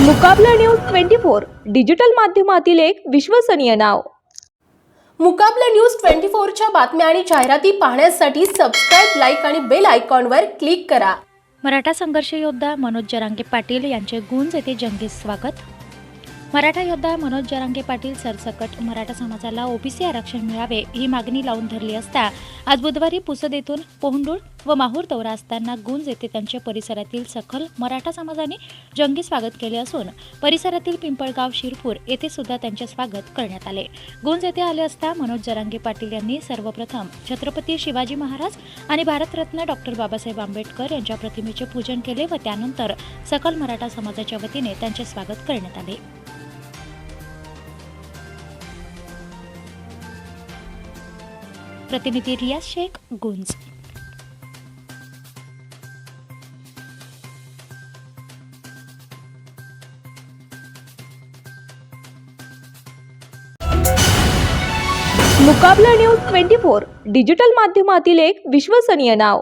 Mukabla news twenty four digital माध्यमातील एक विश्वसनीय नाव. मुकाबला न्यूज ट्वेंटी फोरच्या बातम्या आणि जाहिराती पाहण्यासाठी सबस्क्राईब लाईक आणि बेल आयकॉनवर क्लिक करा. मराठा संघर्ष योद्धा मनोज जरांगे पाटील यांचे गुंज येथे जंगी स्वागत. मराठा योद्धा मनोज जरांगे पाटील सरसकट मराठा समाजाला ओबीसी आरक्षण मिळावे ही मागणी लावून धरली असता आज बुधवारी पुसद येथून पोहंडूळ व माहूर दौरा असताना गुंज येथे त्यांच्या परिसरातील सखल मराठा समाजाने जंगी स्वागत केले असून परिसरातील पिंपळगाव शिरपूर येथे सुद्धा त्यांचे स्वागत करण्यात आले. गुंज येथे आले असता मनोज जरांगे पाटील यांनी सर्वप्रथम छत्रपती शिवाजी महाराज आणि भारतरत्न डॉक्टर बाबासाहेब आंबेडकर यांच्या प्रतिमेचे पूजन केले व त्यानंतर सकल मराठा समाजाच्या वतीने त्यांचे स्वागत करण्यात आले. प्रतिनिधी रियाज शेख गुंज. Mukabla news twenty four digital माध्यमातील एक विश्वसनीय नाव.